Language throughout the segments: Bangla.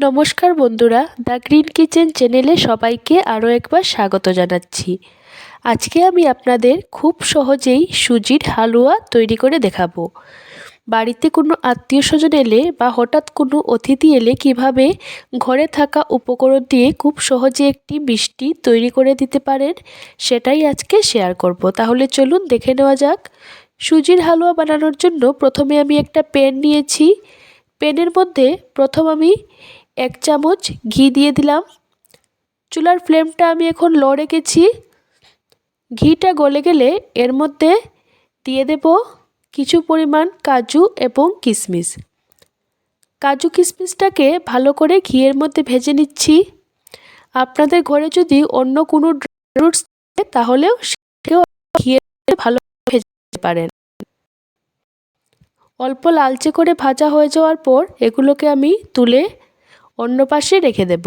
নমস্কার বন্ধুরা, দ্য গ্রিন কিচেন চ্যানেলে সবাইকে আরও একবার স্বাগত জানাচ্ছি। আজকে আমি আপনাদের খুব সহজেই সুজির হালুয়া তৈরি করে দেখাবো। বাড়িতে কোনো আত্মীয় স্বজন এলে বা হঠাৎ কোনো অতিথি এলে কীভাবে ঘরে থাকা উপকরণ দিয়ে খুব সহজে একটি মিষ্টি তৈরি করে দিতে পারেন, সেটাই আজকে শেয়ার করব। তাহলে চলুন দেখে নেওয়া যাক। সুজির হালুয়া বানানোর জন্য প্রথমে আমি একটা প্যান নিয়েছি। প্যানের মধ্যে প্রথম আমি এক চামচ ঘি দিয়ে দিলাম। চুলার ফ্লেমটা আমি এখন লো রেখেছি। ঘিটা গলে গেলে এর মধ্যে দিয়ে দেব কিছু পরিমাণ কাজু এবং কিশমিশ কাজু কিশমিশটাকে ভালো করে ঘিয়ের মধ্যে ভেজে নিচ্ছি। আপনাদের ঘরে যদি অন্য কোনো ফ্রুটস থাকে, তাহলেও সেটাকেও ঘিয়ের ভালো ভেজে পারেন। অল্প লালচে করে ভাজা হয়ে যাওয়ার পর এগুলোকে আমি তুলে অন্য পাশে রেখে দেব।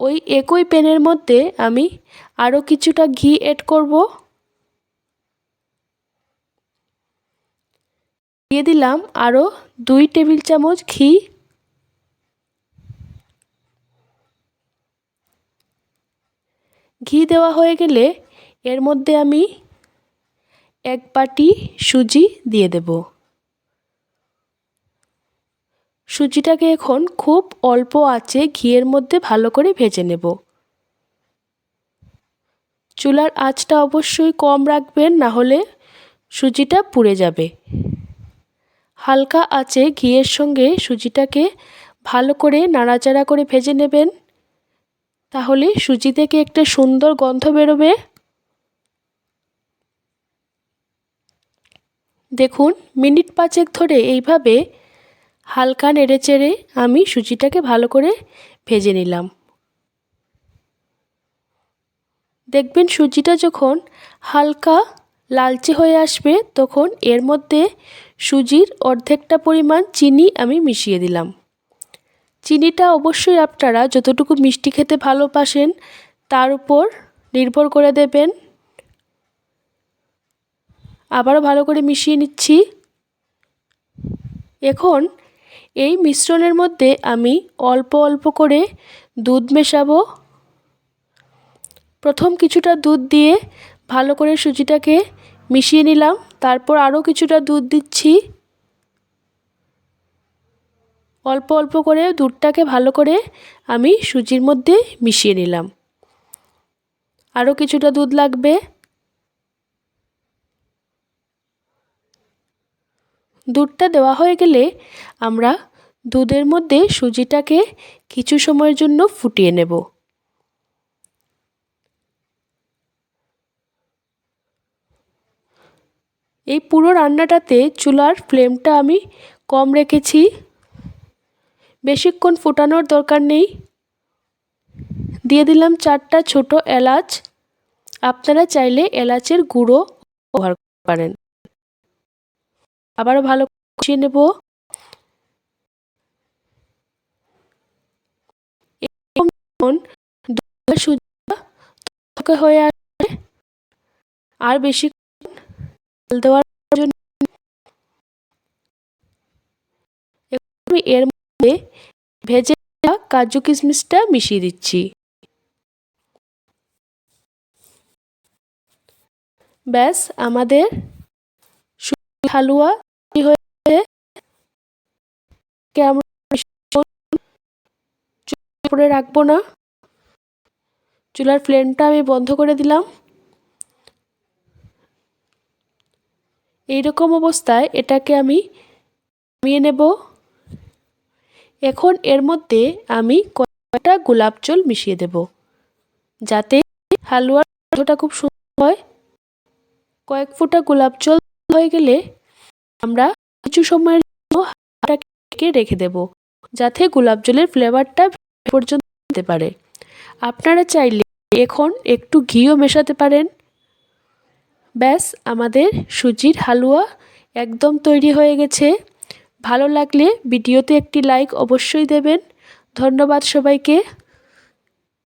ওই একই প্যানের মধ্যে আমি আরও কিছুটা ঘি অ্যাড করব। দিয়ে দিলাম আরও দুই টেবিল চামচ ঘি। ঘি দেওয়া হয়ে গেলে এর মধ্যে আমি এক বাটি সুজি দিয়ে দেব। সুজিটাকে এখন খুব অল্প আছে ঘিয়ের মধ্যে ভালো করে ভেজে নেব। চুলার আঁচটা অবশ্যই কম রাখবেন, না হলে সুজিটা পুড়ে যাবে। হালকা আছে ঘিয়ের সঙ্গে সুজিটাকে ভালো করে নাড়াচাড়া করে ভেজে নেবেন। তাহলে সুজি থেকে একটা সুন্দর গন্ধ বেরোবে। দেখুন, মিনিট পাঁচেক ধরে এইভাবে হালকা নেড়ে চেড়ে আমি সুজিটাকে ভালো করে ভেজে নিলাম। দেখবেন সুজিটা যখন হালকা লালচে হয়ে আসবে, তখন এর মধ্যে সুজির অর্ধেকটা পরিমাণ চিনি আমি মিশিয়ে দিলাম। চিনিটা অবশ্যই আপনারা যতটুকু মিষ্টি খেতে ভালোবাসেন, তার উপর নির্ভর করে দেবেন। আবারও ভালো করে মিশিয়ে নিচ্ছি। এখন এই মিশ্রণের মধ্যে আমি অল্প অল্প করে দুধ মেশাবো। প্রথম কিছুটা দুধ দিয়ে ভালো করে সুজিটাকে মিশিয়ে নিলাম। তারপর আরও কিছুটা দুধ দিচ্ছি। অল্প অল্প করে দুধটাকে ভালো করে আমি সুজির মধ্যে মিশিয়ে নিলাম। আরও কিছুটা দুধ লাগবে। দুধটা দেওয়া হয়ে গেলে আমরা দুধের মধ্যে সুজিটাকে কিছু সময়ের জন্য ফুটিয়ে নেব। এই পুরো রান্নাটাতে চুলার ফ্লেমটা আমি কম রেখেছি। বেশিক্ষণ ফোটানোর দরকার নেই। দিয়ে দিলাম চারটা ছোট এলাচ। আপনারা চাইলে এলাচের গুঁড়ো ব্যবহার পারেন। আবারও ভালো কষিয়ে নেব। হয়ে আসবে আর বেশি দেওয়ার জন্য এর মধ্যে ভেজে কাজু কিশমিশটা মিশিয়ে দিচ্ছি। ব্যাস, আমাদের হালুয়া হয়ে আমরা রাখব না চুলার ফ্লেমটা আমি বন্ধ করে দিলাম। এইরকম অবস্থায় এটাকে আমি নামিয়ে নেব। এখন এর মধ্যে আমি কয়েকটা গোলাপ জল মিশিয়ে দেব, যাতে হালুয়ার গন্ধটা খুব সুন্দর হয়। কয়েক ফোঁটা গোলাপ জল হয়ে গেলে আমরা কিছু সময়ের জন্য রেখে দেব, যাতে গোলাপ জলের ফ্লেভারটা পর্যন্ত দিতে পারে। আপনারা চাইলে এখন একটু ঘিও মেশাতে পারেন। ব্যাস, আমাদের সুজির হালুয়া একদম তৈরি হয়ে গেছে। ভালো লাগলে ভিডিওতে একটি লাইক অবশ্যই দেবেন। ধন্যবাদ সবাইকে।